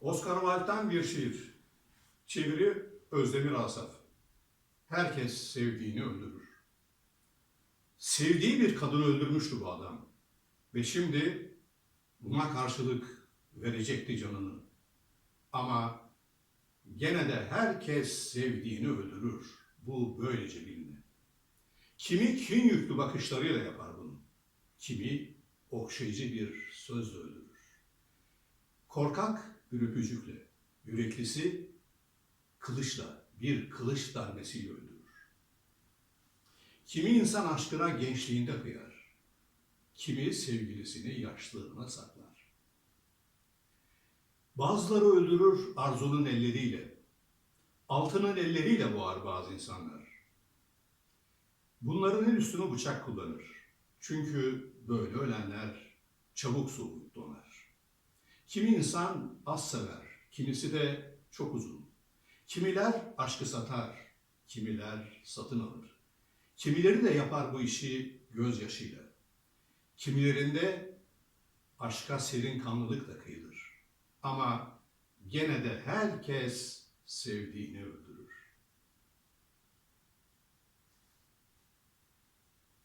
Oscar Wilde'dan bir şiir. Çeviri Özdemir Asaf. Herkes sevdiğini öldürür. Sevdiği bir kadını öldürmüştü bu adam. Ve şimdi buna karşılık verecekti canını. Ama gene de herkes sevdiğini öldürür. Bu böylece bilinir. Kimi kin yüklü bakışlarıyla yapar bunu. Kimi okşayıcı bir sözle öldürür. Korkak bir öpücükle, yüreklisi kılıçla, bir kılıç darbesiyle öldürür. Kimi insan aşkına gençliğinde kıyar, kimi sevgilisini yaşlılığına saklar. Bazıları öldürür arzunun elleriyle, altının elleriyle boğar bazı insanlar. Bunların en üstüne bıçak kullanır. Çünkü böyle ölenler çabuk soğuk donar. Kimi insan az sever, kimisi de çok uzun. Kimiler aşkı satar, kimiler satın alır. Kimileri de yapar bu işi gözyaşıyla. Kimilerinde aşka serin kanlılıkla kıyılır. Ama gene de herkes sevdiğini öldürür.